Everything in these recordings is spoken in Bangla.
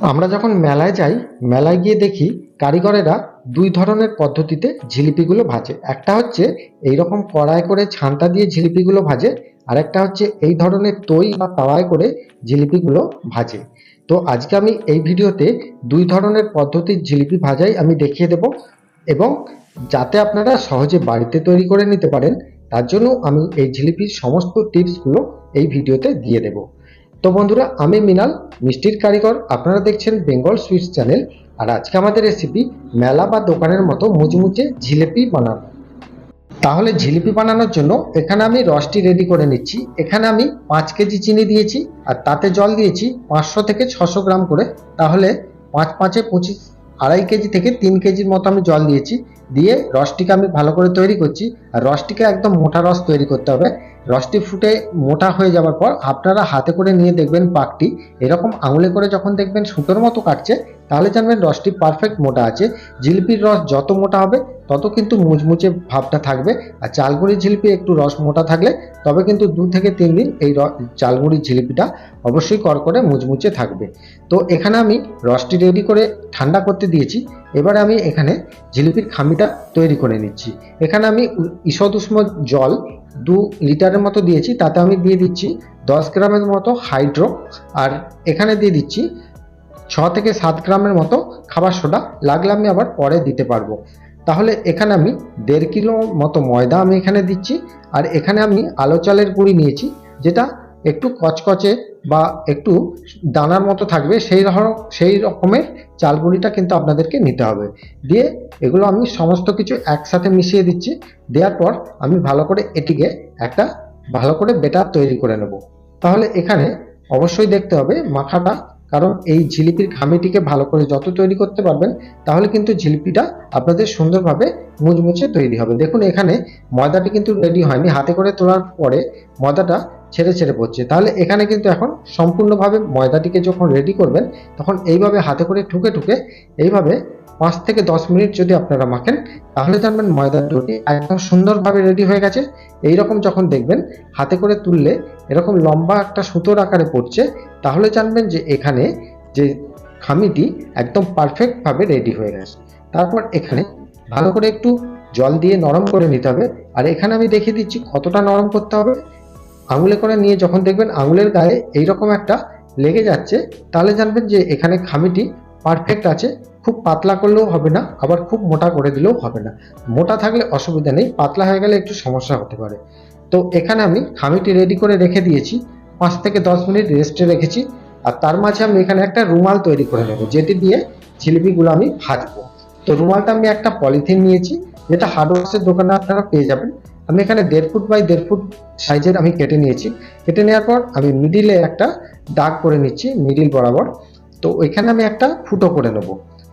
আমরা যখন মেলায় যাই, মেলায় গিয়ে দেখি কারিগরেরা দুই ধরনের পদ্ধতিতে জিলিপিগুলো ভাজে। একটা হচ্ছে এই রকম কড়াই করে ছান্তা দিয়ে জিলিপিগুলো ভাজে আর একটা হচ্ছে এই ধরনের তৈ বা তাওয়ায় করে জিলিপিগুলো ভাজে। তো আজকে আমি এই ভিডিওতে দুই ধরনের পদ্ধতির জিলিপি ভাজাই আমি দেখিয়ে দেব এবং যাতে আপনারা সহজে বাড়িতে তৈরি করে নিতে পারেন, তার জন্য আমি এই জিলিপির সমস্ত টিপসগুলো এই ভিডিওতে দিয়ে দেব। তো বন্ধুরা, আমি মিনাল, মিষ্টির কারিগর। আপনারা দেখছেন বেঙ্গল সুইটস চ্যানেল। আর আজকে আমাদের রেসিপি মেলা বা দোকানের মতো মুচমুচে জিলিপি বানানো। তাহলে জিলিপি বানানোর জন্য এখানে আমি রসটি রেডি করে নিচ্ছি। এখানে আমি পাঁচ কেজি চিনি দিয়েছি আর তাতে জল দিয়েছি পাঁচশো থেকে ছশো গ্রাম করে। তাহলে পাঁচ পাঁচে পঁচিশ আড়াই কেজি থেকে তিন কেজির মতো আমি জল দিয়েছি। দিয়ে রসটিকে আমি ভালো করে তৈরি করছি। আর রসটিকে একদম মোটা রস তৈরি করতে হবে। রসটি ফুটে মোটা হয়ে যাওয়ার পর আপনারা হাতে করে নিয়ে দেখবেন পাকটি। এরকম আঙুলে করে যখন দেখবেন সুতোর মতো কাটছে, তাহলে জানবেন রসটি পারফেক্ট মোটা আছে। জিলিপির রস যত মোটা হবে, তত কিন্তু মুচমুচে ভাবটা থাকবে। আর চালগুড়ির জিলিপি একটু রস মোটা থাকলে, তবে কিন্তু দু থেকে তিন দিন এই চালগুড়ির জিলিপিটা অবশ্যই করকরে মুচমুচে থাকবে। তো এখানে আমি রসটি রেডি করে ঠান্ডা করতে দিয়েছি। এবারে আমি এখানে জিলিপির খামিটা তৈরি করে নিচ্ছি। এখানে আমি ঈষদ উষ্ণ জল দু লিটারের মতো দিয়েছি, তাতে আমি দিয়ে দিচ্ছি দশ গ্রামের মতো হাইড্রো আর এখানে দিয়ে দিচ্ছি ছ থেকে সাত গ্রামের মতো খাবার সোডা। লাগলে আমি আবার পরে দিতে পারব। তাহলে এখানে আমি দেড় কিলো মতো ময়দা আমি এখানে দিচ্ছি আর এখানে আমি আলো চালের গুঁড়ি নিয়েছি, যেটা একটু কচকচে বা একটু দানার মতো থাকবে, সেই রকম সেই রকমের চাল গুঁড়িটা কিন্তু আপনাদেরকে নিতে হবে। দিয়ে এগুলো আমি সমস্ত কিছু একসাথে মিশিয়ে দিচ্ছি। দেওয়ার পর আমি ভালো করে এটিকে একটা ভালো করে বেটার তৈরি করে নেব। তাহলে এখানে অবশ্যই দেখতে হবে মাখাটা কারণ এই জিলিপির খামিটিকে ভালো করে যত তৈরি করতে পারবেন, তাহলে কিন্তু জিলিপিটা আপনাদের সুন্দরভাবে মুচমুচে তৈরি হবে। দেখুন এখানে ময়দাটি কিন্তু রেডি হয়নি। হাতে করে তোলার পরে ময়দাটা ছেড়ে ছেড়ে পড়ছে। তাহলে এখানে কিন্তু এখন সম্পূর্ণভাবে ময়দাটিকে যখন রেডি করবেন, তখন এইভাবে হাতে করে ঠুকে ঠুকে এইভাবে পাঁচ থেকে দশ মিনিট যদি আপনারা মাখেন, তাহলে জানবেন ময়দার ডোটি একদম সুন্দরভাবে রেডি হয়ে গেছে। এই রকম যখন দেখবেন, হাতে করে তুললে এরকম লম্বা একটা সুতোর আকারে পড়ছে, তাহলে জানবেন যে এখানে যে খামিটি একদম পারফেক্টভাবে রেডি হয়ে গেছে। তারপর এখানে ভালো করে একটু জল দিয়ে নরম করে নিতে হবে। আর এখানে আমি দেখিয়ে দিচ্ছি কতটা নরম করতে হবে। আঙুলে করে নিয়ে যখন দেখবেন আঙুলের গায়ে এইরকম একটা লেগে যাচ্ছে, তাহলে জানবেন যে এখানে খামিটি পারফেক্ট আছে। খুব পাতলা করলেও হবে না, আবার খুব মোটা করে দিলেও হবে না। মোটা থাকলে অসুবিধা নেই, পাতলা হয়ে গেলে একটু সমস্যা হতে পারে। তো এখানে আমি খামিটি রেডি করে রেখে দিয়েছি, পাঁচ থেকে দশ মিনিট রেস্টে রেখেছি। আর তার মাঝে আমি এখানে একটা রুমাল তৈরি করে নেব, যেটি দিয়ে জিলিপিগুলো আমি ভাজবো। তো রুমালটা আমি একটা পলিথিন নিয়েছি, যেটা হার্ডওয়ার্সের দোকানে আপনারা পেয়ে যাবেন। আমি এখানে দেড় ফুট বাই দেড় ফুট সাইজের আমি কেটে নিয়েছি। কেটে নেওয়ার পর আমি মিডিলে একটা দাগ করে নিচ্ছি মিডিল বরাবর। তো ওইখানে আমি একটা ফুটো করে নেব।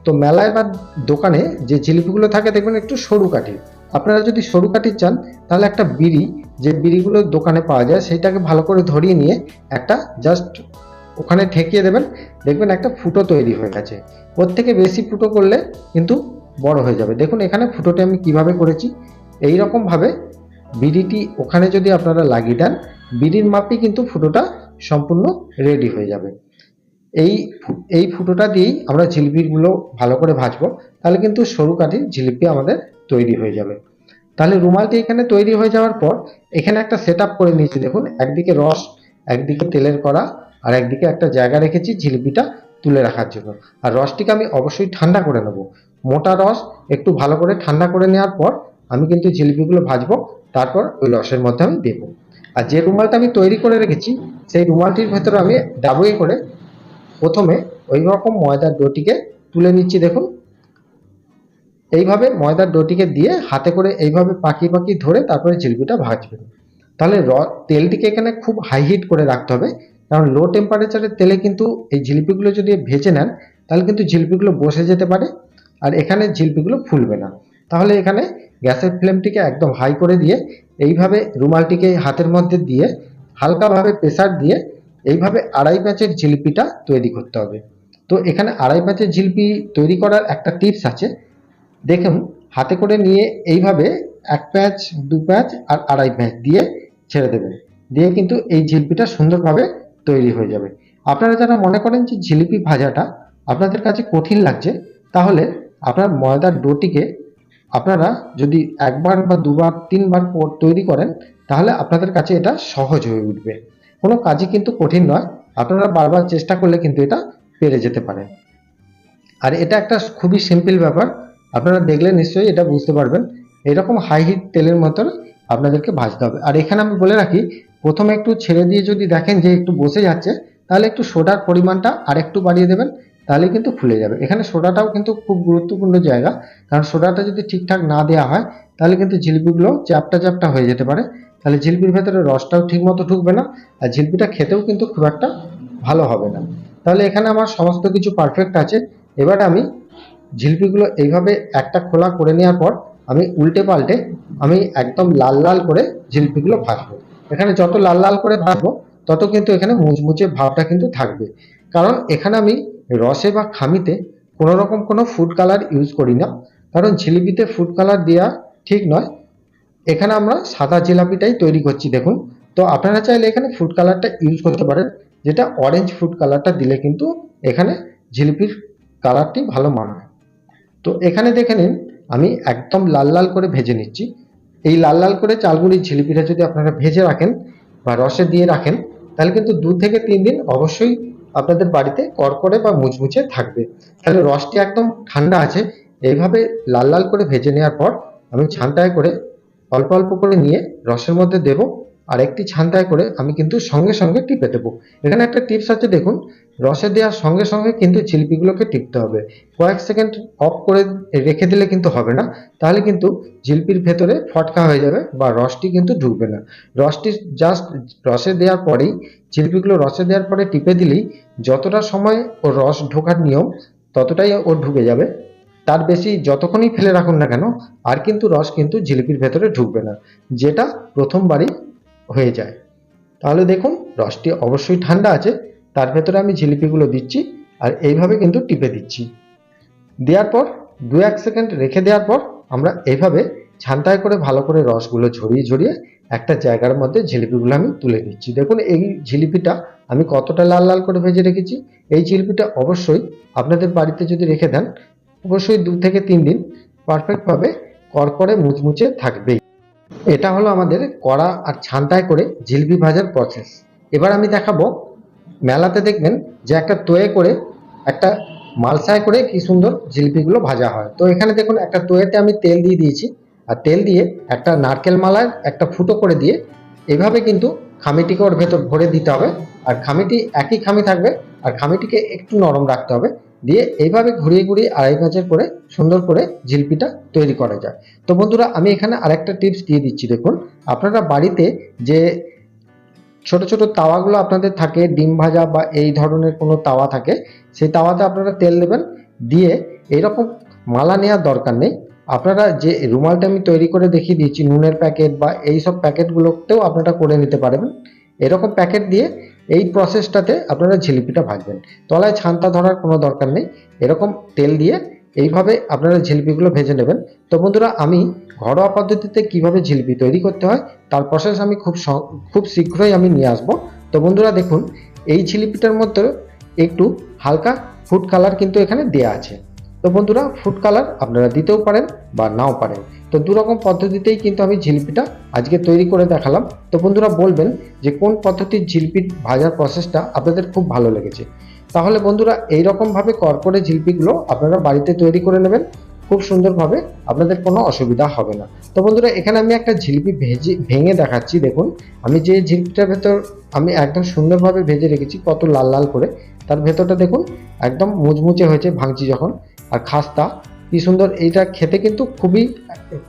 তো মেলায় বা দোকানে যে জিলিপিগুলো থাকে, দেখবেন একটু সরু কাঠি। আপনারা যদি সরু কাঠি চান, তাহলে একটা বিড়ি, যে বিড়িগুলো দোকানে পাওয়া যায়, সেইটাকে ভালো করে ধরিয়ে নিয়ে একটা জাস্ট ওখানে ঠেকিয়ে দেবেন। দেখবেন একটা ফুটো তৈরি হয়ে গেছে। ওর থেকে বেশি ফুটো করলে কিন্তু বড় হয়ে যাবে। দেখুন, এখানে ফুটোটি আমি কীভাবে করেছি এই রকম ভাবে বিড়িটি ওখানে যদি আপনারা লাগিয়ে দেন, বিড়ির মাপই কিন্তু ফুটোটা সম্পূর্ণ রেডি হয়ে যাবে। এই এই ফুটোটা দিয়েই আমরা জিলিপিগুলো ভালো করে ভাজবো, তাহলে কিন্তু সরু কাঠির জিলিপি আমাদের তৈরি হয়ে যাবে। তাহলে রুমালটি এখানে তৈরি হয়ে যাওয়ার পর, এখানে একটা সেট করে নিয়েছি। দেখুন, একদিকে রস, একদিকে তেলের কড়া, আর একদিকে একটা জায়গা রেখেছি জিলিপিটা তুলে রাখার জন্য। আর রসটিকে আমি অবশ্যই ঠান্ডা করে নেব। মোটা রস একটু ভালো করে ঠান্ডা করে নেওয়ার পর, আমি কিন্তু জিলিপিগুলো ভাজবো তারপর ওই রসের মধ্যে আমি দেবো। আর যে রুমালটা আমি তৈরি করে রেখেছি, সেই রুমালটির ভেতরে আমি ডাবুয়ে করে প্রথমে ওই রকম ময়দার ডোটিকে তুলে নিচ্ছি দেখুন। এইভাবে ময়দার ডোটিকে দিয়ে হাতে করে এইভাবে পাকিয়ে পাকিয়ে ধরে তারপরে জিলিপিটা ভাজবেন। তাহলে র, তেলটিকে এখানে খুব হাই হিট করে রাখতে হবে, কারণ লো টেম্পারেচারের তেলে কিন্তু এই জিলিপিগুলো যদি ভেজে নেন, তাহলে কিন্তু জিলিপিগুলো বসে যেতে পারে, আর এখানে জিলিপিগুলো ফুলবে না। তাহলে এখানে গ্যাসের ফ্লেমটিকে একদম হাই করে দিয়ে এইভাবে রুমালটিকে হাতের মধ্যে দিয়ে হালকাভাবে প্রেসার দিয়ে এইভাবে আড়াই প্যাচের জিলিপিটা তৈরি করতে হবে। তো এখানে আড়াই প্যাচের জিলিপি তৈরি করার একটা টিপস আছে। দেখুন, হাতে করে নিয়ে এইভাবে এক প্যাচ, দু প্যাচ আর আড়াই প্যাচ দিয়ে ছেড়ে দেবেন। দিয়ে কিন্তু এই জিলিপিটা সুন্দরভাবে তৈরি হয়ে যাবে। আপনারা যারা মনে করেন যে জিলিপি ভাজাটা আপনাদের কাছে কঠিন লাগছে, তাহলে আপনার ময়দার ডোটিকে আপনারা যদি একবার বা দুবার, তিনবার তৈরি করেন, তাহলে আপনাদের কাছে এটা সহজ হয়ে উঠবে। কোনো কাজই কিন্তু কঠিন নয়। আপনারা বারবার চেষ্টা করলে কিন্তু এটা পেরে যেতে পারেন আর এটা একটা খুবই সিম্পল ব্যাপার। আপনারা দেখলে নিশ্চয়ই এটা বুঝতে পারবেন। এরকম হাই হিট তেলের মতন আপনাদেরকে ভাজতে হবে। আর এখানে আমি বলে রাখি, প্রথমে একটু ছেড়ে দিয়ে যদি দেখেন যে একটু বসে যাচ্ছে, তাহলে একটু সোডার পরিমাণটা আর একটু বাড়িয়ে দেবেন। তাহলে কিন্তু ফুলে যাবে। এখানে সোডাটাও কিন্তু খুব গুরুত্বপূর্ণ জায়গা। কারণ সোডাটা যদি ঠিকঠাক না দেওয়া হয়, তাহলে কিন্তু জিলিপিগুলো চ্যাপটা চ্যাপটা হয়ে যেতে পারে। তাহলে জিলিপির ভেতরে রসটাও ঠিক মতো ঢুকবে না, আর জিলিপিটা খেতেও কিন্তু খুব একটা ভালো হবে না। তাহলে এখানে আমার সমস্ত কিছু পারফেক্ট আছে। এবার আমি জিলিপিগুলো এইভাবে একটা খোলা করে নেওয়ার পর আমি উল্টে পাল্টে আমি একদম লাল লাল করে জিলিপিগুলো ভাজবো। এখানে যত লাল লাল করে ভাজবো, তত কিন্তু এখানে মুচমুচে ভাবটা কিন্তু থাকবে। কারণ এখানে আমি রসে বা খামিতে কোনো রকম কোনো ফুড কালার ইউজ করি না। কারণ জিলিপিতে ফুড কালার দেওয়া ঠিক নয়। এখানে আমরা সাদা জিলাপিটাই তৈরি করছি, দেখুন। তো আপনারা চাইলে এখানে ফুড কালারটা ইউজ করতে পারেন। যেটা অরেঞ্জ ফুড কালারটা দিলে কিন্তু এখানে জিলিপির কালারটি ভালো মানায়। তো এখানে দেখে নিন, আমি একদম লাল লাল করে ভেজে নিচ্ছি। এই লাল লাল করে চালগুলির জিলিপিটা যদি আপনারা ভেজে রাখেন বা রসে দিয়ে রাখেন, তাহলে কিন্তু দু থেকে তিন দিন অবশ্যই আপনাদের বাড়িতে কড়কড়ে বা মুচমুচে থাকবে। তাহলে রসটি একদম ঠান্ডা আছে, এইভাবে লাল লাল করে ভেজে নেওয়ার পর আমি ছানটায় করে অল্প অল্প করে নিয়ে রসের মধ্যে দেব। আর একটি ছান্তায় করে আমি কিন্তু সঙ্গে সঙ্গে টিপে দেবো। এখানে একটা টিপস আছে, দেখুন। রসে দেওয়ার সঙ্গে সঙ্গে কিন্তু জিলিপিগুলোকে টিপতে হবে। কয়েক সেকেন্ড অফ করে রেখে দিলে কিন্তু হবে না। তাহলে কিন্তু জিলিপির ভেতরে ফটকা হয়ে যাবে বা রসটি কিন্তু ঢুকবে না। রসটি জাস্ট রসে দেওয়ার পরেই, জিলিপিগুলো রসে দেওয়ার পরে টিপে দিলেই যতটা সময় ও রস ঢোকার নিয়ম, ততটাই ও ঢুকে যাবে। তার বেশি যতক্ষণই ফেলে রাখুন না কেন, আর কিন্তু রস কিন্তু জিলিপির ভেতরে ঢুকবে না। যেটা প্রথমবারই হয়ে যায়। তাহলে দেখুন, রসটি অবশ্যই ঠান্ডা আছে, তার ভেতরে আমি জিলিপিগুলো দিচ্ছি আর এইভাবে কিন্তু টিপে দিচ্ছি। দেওয়ার পর, দু এক সেকেন্ড রেখে দেওয়ার পর, আমরা এইভাবে ছান্তায় করে ভালো করে রসগুলো ঝরিয়ে ঝরিয়ে একটা জায়গার মধ্যে জিলিপিগুলো আমি তুলে নিচ্ছি। দেখুন, এই জিলিপিটা আমি কতটা লাল লাল করে ভেজে রেখেছি। এই জিলিপিটা অবশ্যই আপনাদের বাড়িতে যদি রেখে দেন, অবশ্যই দু থেকে তিন দিন পারফেক্টভাবে করকরে মুচমুচে থাকবেই। এটা হলো আমাদের কড়া আর ছান্তায় করে জিলিপি ভাজার প্রসেস এবার আমি দেখাবো, মেলাতে দেখবেন যে একটা তোয়ে করে, একটা মালসায় করে কি সুন্দর জিলিপিগুলো ভাজা হয়। তো এখানে দেখুন, একটা তোয়েতে আমি তেল দিয়ে দিয়েছি। আর তেল দিয়ে একটা নারকেল মালার একটা ফুটো করে দিয়ে এভাবে কিন্তু খামিটিকে ওর ভেতর ভরে দিতে হবে। আর খামিটি একই খামি থাকবে, আর খামিটিকে একটু নরম রাখতে হবে। দিয়ে এইভাবে ঘুরিয়ে ঘুরিয়ে আড়াই ভাঁজের করে সুন্দর করে জিলিপিটা তৈরি করা যায়। তো বন্ধুরা, আমি এখানে আরেকটা টিপস দিয়ে দিচ্ছি, দেখুন। আপনারা বাড়িতে যে ছোট ছোট তাওয়াগুলো আপনাদের থাকে, ডিম ভাজা বা এই ধরনের কোনো তাওয়া থাকে, সেই তাওয়াতে আপনারা তেল দেবেন, দিয়ে এইরকম মালা নেওয়ার দরকার নেই। আপনারা যে রুমালটা আমি তৈরি করে দেখিয়ে দিয়েছি, নুনের প্যাকেট বা এই সব প্যাকেটগুলোতেও আপনারা করে নিতে পারবেন। এরকম প্যাকেট দিয়ে এই প্রসেসটাতে আপনারা জিলিপিটা ভাজবেন। তলায় ছান্তা ধরার কোনো দরকার নেই। এরকম তেল দিয়ে এইভাবে আপনারা জিলিপিগুলো ভেজে নেবেন। তো বন্ধুরা, আমি ঘরোয়া পদ্ধতিতে কীভাবে জিলিপি তৈরি করতে হয়, তার প্রসেস আমি খুব খুব শীঘ্রই আমি নিয়ে আসব। তো বন্ধুরা, দেখুন, এই জিলিপিটার মধ্যে একটু হালকা ফুড কালার কিন্তু এখানে দেয়া আছে। তো বন্ধুরা ফুড কালার আপনারা দিতেও পারেন বা নাও পারেন। তো দু রকম পদ্ধতিতেই কিন্তু আমি জিলিপিটা আজকে তৈরি করে দেখালাম। তো বন্ধুরা, বলবেন যে কোন পদ্ধতির জিলিপি ভাজার প্রসেসটা আপনাদের খুব ভালো লেগেছে। তাহলে বন্ধুরা, এইরকমভাবে করকরে জিলিপিগুলো আপনারা বাড়িতে তৈরি করে নেবেন। খুব সুন্দরভাবে আপনাদের কোনো অসুবিধা হবে না। তো বন্ধুরা, এখানে আমি একটা জিলিপি ভেজে, ভেঙে দেখাচ্ছি। দেখুন, আমি যে ঝিলপিটার ভেতর আমি একদম সুন্দরভাবে ভেজে রেখেছি, কত লাল লাল করে। তার ভেতরটা দেখুন, একদম মুচমুচে হয়েছে ভাঙছি যখন। আর খাস্তা, কি সুন্দর, এইটা খেতে কিন্তু খুবই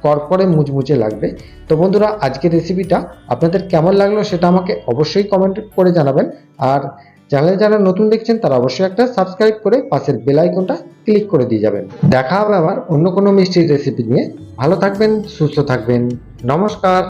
করকরে মুচমুচে লাগবে। তো বন্ধুরা, আজকের রেসিপিটা আপনাদের কেমন লাগল সেটা আমাকে অবশ্যই কমেন্ট করে জানাবেন। আর চ্যানেলে যারা নতুন দেখছেন, তারা অবশ্যই একটা সাবস্ক্রাইব করে পাশের বেল আইকনটা ক্লিক করে দিয়ে যাবেন। দেখা হবে আবার অন্য কোনো মিষ্টির রেসিপি নিয়ে। ভালো থাকবেন, সুস্থ থাকবেন। নমস্কার।